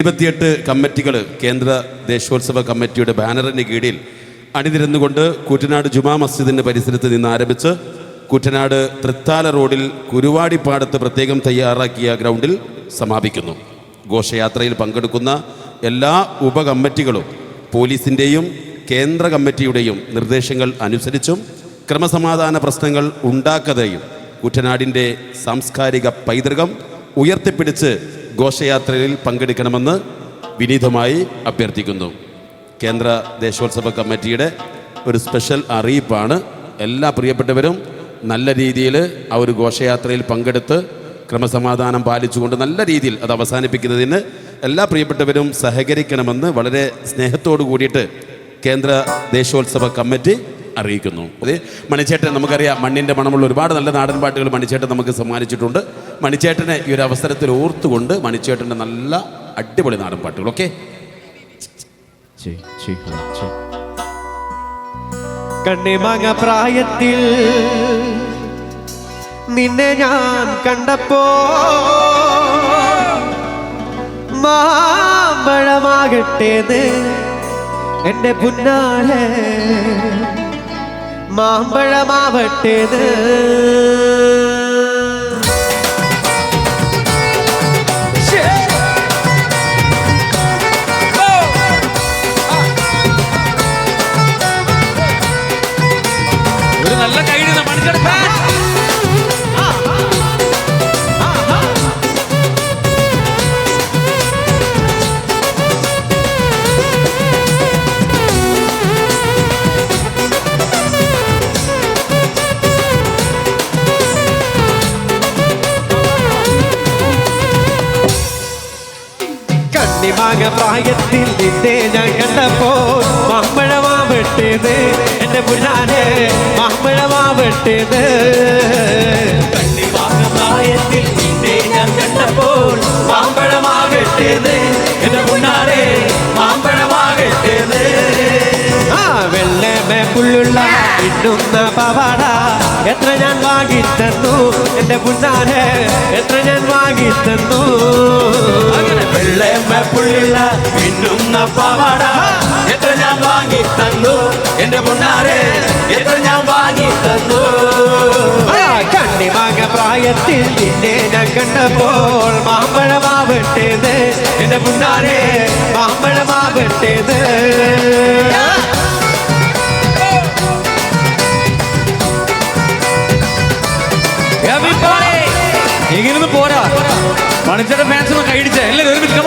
ഇരുപത്തിയെട്ട് കമ്മിറ്റികൾ കേന്ദ്ര ദേശോത്സവ കമ്മിറ്റിയുടെ ബാനറിന് കീഴിൽ അണിനിരന്നുകൊണ്ട് കൂറ്റനാട് ജുമാ മസ്ജിദിന്റെ പരിസരത്ത് നിന്ന് ആരംഭിച്ച് കൂറ്റനാട് തൃത്താല റോഡിൽ കുരുവാടിപ്പാടത്ത് പ്രത്യേകം തയ്യാറാക്കിയ ഗ്രൗണ്ടിൽ സമാപിക്കുന്നു. ഘോഷയാത്രയിൽ പങ്കെടുക്കുന്ന എല്ലാ ഉപകമ്മിറ്റികളും പോലീസിന്റെയും കേന്ദ്ര കമ്മിറ്റിയുടെയും നിർദ്ദേശങ്ങൾ അനുസരിച്ചും ക്രമസമാധാന പ്രശ്നങ്ങൾ ഉണ്ടാക്കാതെയും കുറ്റനാടിന്റെ സാംസ്കാരിക പൈതൃകം ഉയർത്തിപ്പിടിച്ച് ഘോഷയാത്രയിൽ പങ്കെടുക്കണമെന്ന് വിനീതമായി അഭ്യർത്ഥിക്കുന്നു. കേന്ദ്ര ദേശോത്സവ കമ്മിറ്റിയുടെ ഒരു സ്പെഷ്യൽ അറിയിപ്പാണ്. എല്ലാ പ്രിയപ്പെട്ടവരും നല്ല രീതിയിൽ ആ ഒരു ഘോഷയാത്രയിൽ പങ്കെടുത്ത് ക്രമസമാധാനം പാലിച്ചുകൊണ്ട് നല്ല രീതിയിൽ അത് അവസാനിപ്പിക്കുന്നതിന് എല്ലാ പ്രിയപ്പെട്ടവരും സഹകരിക്കണമെന്ന് വളരെ സ്നേഹത്തോടു കൂടിയിട്ട് കേന്ദ്ര ദേശോത്സവ കമ്മിറ്റി അറിയിക്കുന്നു. അതെ മണിച്ചേട്ടൻ നമുക്കറിയാം മണ്ണിന്റെ മണമുള്ള ഒരുപാട് നല്ല നാടൻ പാട്ടുകൾ മണിച്ചേട്ടൻ നമുക്ക് സമ്മാനിച്ചിട്ടുണ്ട്. മണിച്ചേട്ടനെ ഈ ഒരു അവസരത്തിൽ ഓർത്തുകൊണ്ട് മണിച്ചേട്ടന്റെ നല്ല അടിപൊളി നാടൻ പാട്ടുകൾ ഓക്കെ? കണ്ണിമങ്ങ പ്രായത്തിൽ നിന്നെ ഞാൻ കണ്ടപ്പോ മാമ്പഴമാകട്ടേന്ന് എന്റെ പുന്നാലെ മാമ്പഴമാവട്ടേന്ന് കൈഡി മണിച്ചെടുക്ക കണ്ണിമാങ്ങ പ്രായത്തിൽ നിന്നെ ഞാൻ കണ്ടപ്പോ മാമ്പഴമാവട്ടേത് എന്റെ പുരാനെ മാമ്പഴമാവട്ടേത് പ്രായത്തിൽ നിന്നെ ഞാൻ കണ്ടപ്പോൾ മാമ്പഴമാകട്ടേത് മാമ്പഴമാകട്ടേത് ആ വെള്ളമേ പുല്ലുള്ള ഇന്നുന്ന പവാട. എത്ര ഞാൻ വാങ്ങിത്തന്നു? എന്റെ പുന്നാരെ എത്ര ഞാൻ വാങ്ങിത്തന്നു? അങ്ങനെ വെള്ളയമ്മ പുള്ളില്ല മിന്നുന്ന പാവാട. എത്ര ഞാൻ വാങ്ങി തന്നു എന്റെ മുന്നാരെ എത്ര ഞാൻ വാങ്ങി തന്നു ആ കണ്ണിമാങ്ങ പ്രായത്തിൽ നിന്നെ ഞാൻ കണ്ടപ്പോൾ മാമ്പഴമാവട്ടേത് എന്റെ പുന്നാരെ മാമ്പഴമാവട്ടേത് ഇങ്ങനൊന്നും പോരാ. മണിച്ചേട്ടൻ ഫാൻസ് ഒന്ന് കൈയിടിച്ച്. എല്ലാവരും ഒരുമിച്ച്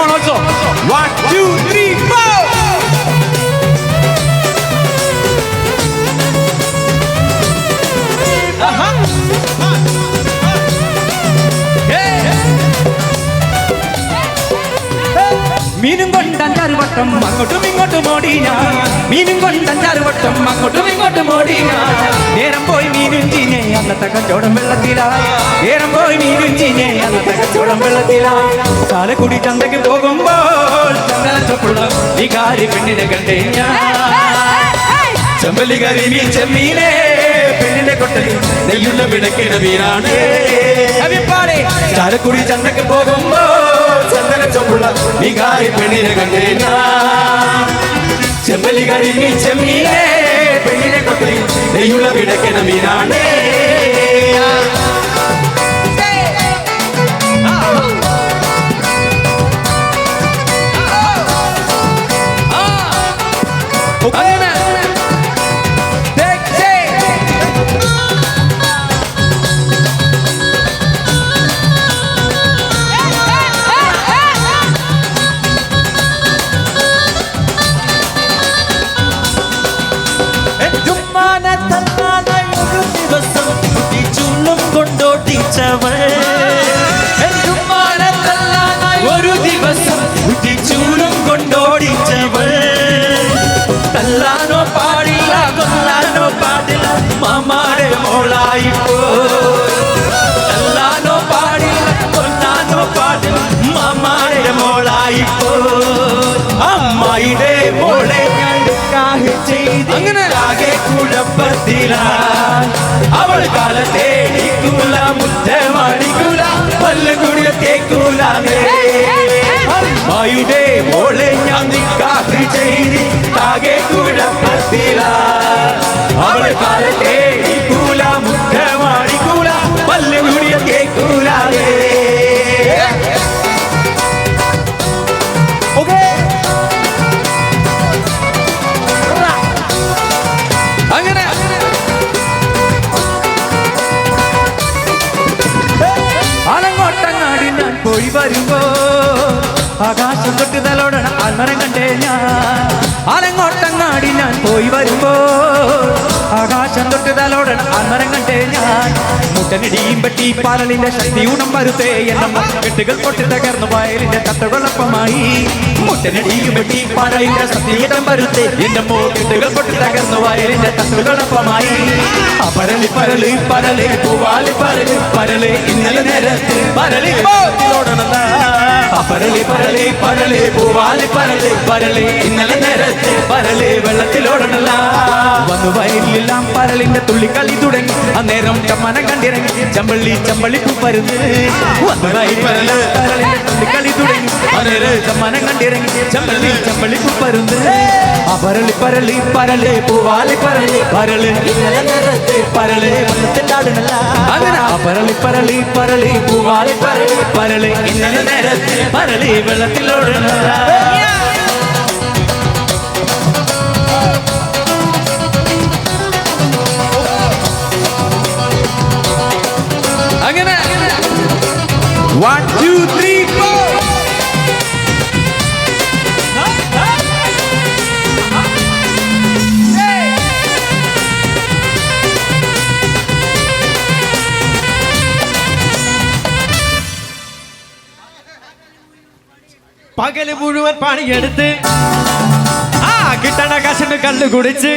ഇങ്ങോട്ടും ഓടി ഞാൻ മീനും കൊണ്ട് അഞ്ചാറ് വട്ടം അങ്ങോട്ടും ഇങ്ങോട്ടും ഓടി ഞാൻ നേരം പോയി മീനും ചീഞ്ഞേ അന്നത്തെ കച്ചവടം വെള്ളത്തിലായ നേരം പോയി മീനും ചീഞ്ഞേ അന്നത്തെ കച്ചവടം വെള്ളത്തിലായി ചാലക്കുടി ചന്തയ്ക്ക് പോകുമ്പോൾ ചന്ദനച്ചൊപ്പുള്ള വികാരി പെണ്ണിനെ കണ്ടേ ഞാൻ. ചെമ്പല്ലി കറി മീൻ ചെമ്മീനെ പെണ്ണിനെ കൊട്ടലി നെയ്യുള്ള വിടക്കിട മീനാണ് ചാലക്കുടി ചന്തയ്ക്ക് പോകുമ്പോ ചന്ദന ചൊമ്പുള്ള വികാരി പെണ്ണിനെ കണ്ടേ കറി മീൻ ചെമ്മീനെ പെണ്ണിനെ കൊട്ടലി നെയ്യുള്ള വിടക്കിട വീരാണ് മോളായിപ്പോ തല്ലാനോ പാടില്ല കൊല്ലാനോ പാടില്ല മാമാടെ മോളായിപ്പോ. അമ്മായിടെ മോളെ അങ്ങനെ. ആകെ കുഴപ്പത്തിലാ. അവൾ കാലത്തെ മുറ്റ പല്ലുകൂടിയ തേക്കൂല ഫാത്തിമായുടെ മോളെ ഞാൻ നിക്കാഹ് ചെയ്ത് താകെ കുഴപ്പത്തില. അവളെ കാലത്തെ ആകാശം തൊട്ട് തലോടണ ആൽമരം കണ്ടേ ഞാൻ. ആലങ്ങോട്ടങ്ങാടി ഞാൻ പോയി വരുമ്പോ ആകാശം തൊട്ട് തലോടണ ആൽമരം കണ്ടേ ഞാൻ. മുട്ടനിടിയും പറ്റി പാലലിന്റെ ശക്തി ഉണം വരുത്തേ എന്ന കെട്ടുകൾ പൊട്ടി തകർന്നു വയലിന്റെ തട്ടുകളൊപ്പമായി മുട്ടനടിയും പെട്ടി പാലലിന്റെ ശക്തി ഇടം വരുത്തേ എന്റെ കെട്ടുകൾ പൊട്ടി തകർന്നു വയലിന്റെ തട്ടുകളൊപ്പമായി പരളി പരളി പരളി പൂവാലി പരളി പരളി ഇന്നലെ നേരത്ത് പരളി പോത്തിലോടണല്ല പരളി പരളി പരളി പൂവാലി പരളി പരളി. ഇന്നലെ നേരത്തെ പരളി വെള്ളത്തിലോടണല്ല വന്നു വയലിലെല്ലാം പരളിന്റെ തുള്ളിക്കളി തുടങ്ങി. അന്നേരം ചമ്മനം കണ്ടിറങ്ങി. ചമ്പള്ളി ചമ്പള്ളി പൂപ്പരുന്ന് വന്നു വയലിൽ പരളിന്റെ തുള്ളിക്കളി തുടങ്ങി. അന്നേരം ചമ്മനം കണ്ടിറങ്ങി. ചമ്പള്ളി ചമ്പള്ളി പൂപ്പരുന്ന് ആ പരളി പരളി പരളി പൂവാലി പരളി പരൾ. പരളി അങ്ങനെ പരളി പരളി പരളി പൂവാലി പരളി പരൾ. ഇന്നലെ നേരത്ത് പരളി വെള്ളത്തിലോടണല്ല അങ്ങനെ വൺ ടു ത്രീ பகல் முழுவன் பாணி எடுத்து கிட்டன கசனு கல்லு குடிச்சு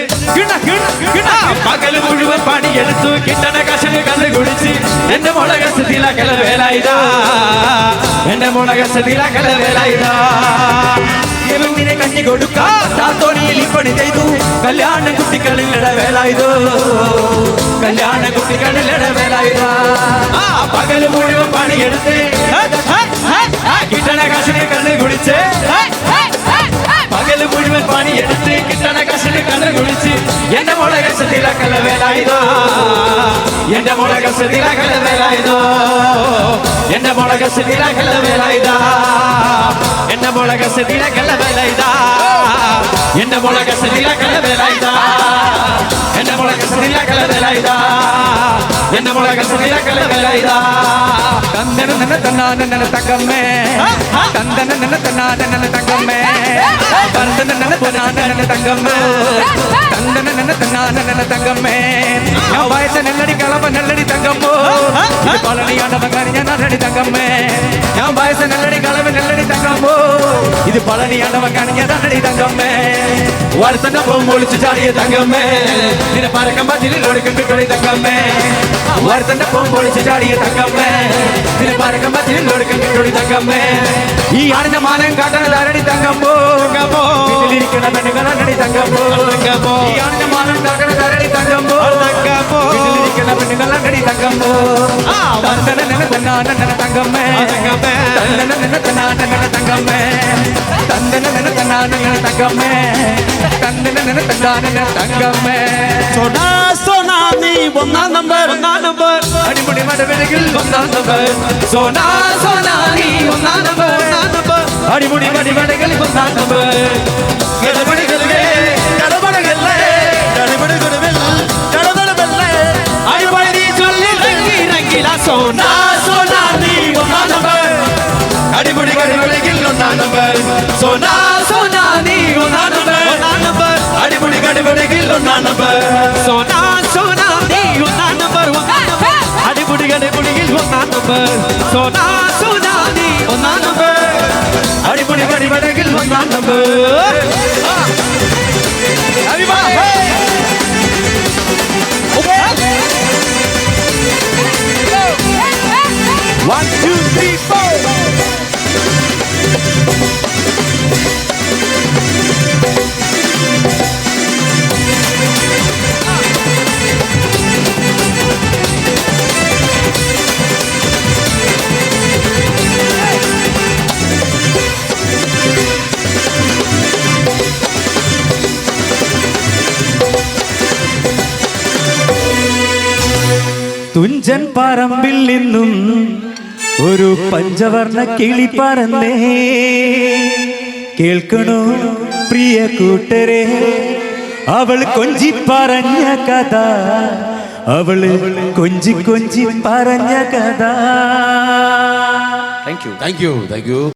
பகல் முழுவன் பாணி எடுத்து கிட்டன கசனு கல்லு குடிச்சு எந்த முளக சுத்தில கல வேலாயுதா எந்த முளக சுத்தில கல வேலாயுதா ఎలుమినే కన్ని గొడుక తాతో నీలి పడిదైదు కళ్యాణ గుట్టికళ్ళ వేలాయిదు కళ్యాణ గుట్టికళ్ళ వేలాయిదా పగలు ముడివ పని ఎడితే கிட்டன காசுக்கு கண்ணு குடிச்சு பகல் முழுவன் பாணி எடுத்து கிட்டன காசுக்கு கண்ணு குடிச்சு எந்த முழக சத்தில கல்ல வேலாயுதோ எந்த முழக சத்தில கல்ல வேலாயுதோ எந்த முழக சத்தில கல்ல வேலாயுதா எந்த முழக சத்தில கல்ல வேலாயுதா என்ன முழக சரியில கலவேலாய்தா என்ன முழக சரியில கலவேலாய்தா என்ன முழக சரியில கலவேலாய்தா தந்தன நன்ன தன்னான நன்ன தங்கம்மே தந்தன நன்ன தன்னான நன்ன தங்கம்மே தந்தன நன்ன தன்னான நன்ன தங்கம்மே தந்தன நன்ன தன்னான நன்ன தங்கம்மே நான் வயசு நல்லடி கலப்ப நல்லடி தங்கம்மோ பழனியான மகாரியா நல்லடி தங்கம்மே நான் வயசு நல்லடி கலவை நல்லடி தங்கம்மோ இது பழனியானவன் கணிஞ்சதான் நல்லடி தங்கம்மே வருத்தனமும் ஒழிச்சு சாடிய தங்கமே. நில பறக்கம் பதிலில் ஒடுக்கு பிள்ளை தங்கமே. வருத்தனமும் ஒழிச்சு சாடிய தங்கமே. நில பறக்கம் பதிலில் ஒடுக்கு பிள்ளை தங்கமே. ஈ ஆனந்த மாலம் காட்டல அரடி தங்கம் போங்கமோ இருக்கணும் என்ன நடி தங்கம் போங்கமோ ஈ ஆனந்த மாலம் காட்டல அரடி தங்கம் போ தங்கமோ இருக்கணும் என்ன நடி தங்கம் போ வந்தன நன தன்னா நன தங்கமே. தங்கமே தந்தன நன தன்னா நன தங்கமே. தந்தன நன தன்னா நன தங்கமே. தந்தன தந்தான தங்கம்ம சொனா சொனா நீ ஒன்னாம் நம்பர் ஒன்னாம் நம்பர். அடிப்படை மடவெளிகள் ஒன்னாம் நம்பர். சொனா சொனா நீ ஒன்னாம் நம்பர் ஒன்னாம் அடிமுடி நம்பர் சோனா சோனா நீ ஒன்னா நம்பர் ஒன்னா நம்பர் அடிபுடி அடிபுடியில் ஒன்னா நம்பர் சோனா சோனா நீ ஒன்னா நம்பர் அடிபுடி அடிபடியில் ஒன்னா நம்பர் തുഞ്ചൻ പറമ്പിൽ നിന്നും ഒരു പഞ്ചവർണ കിളി പറന്നേ. കേൾക്കണോ പ്രിയ കൂട്ടരെ? അവൾ കൊഞ്ചി പറഞ്ഞ കഥ. അവൾ കൊഞ്ചി കൊഞ്ചി പറഞ്ഞ കഥ. Thank you thank you thank you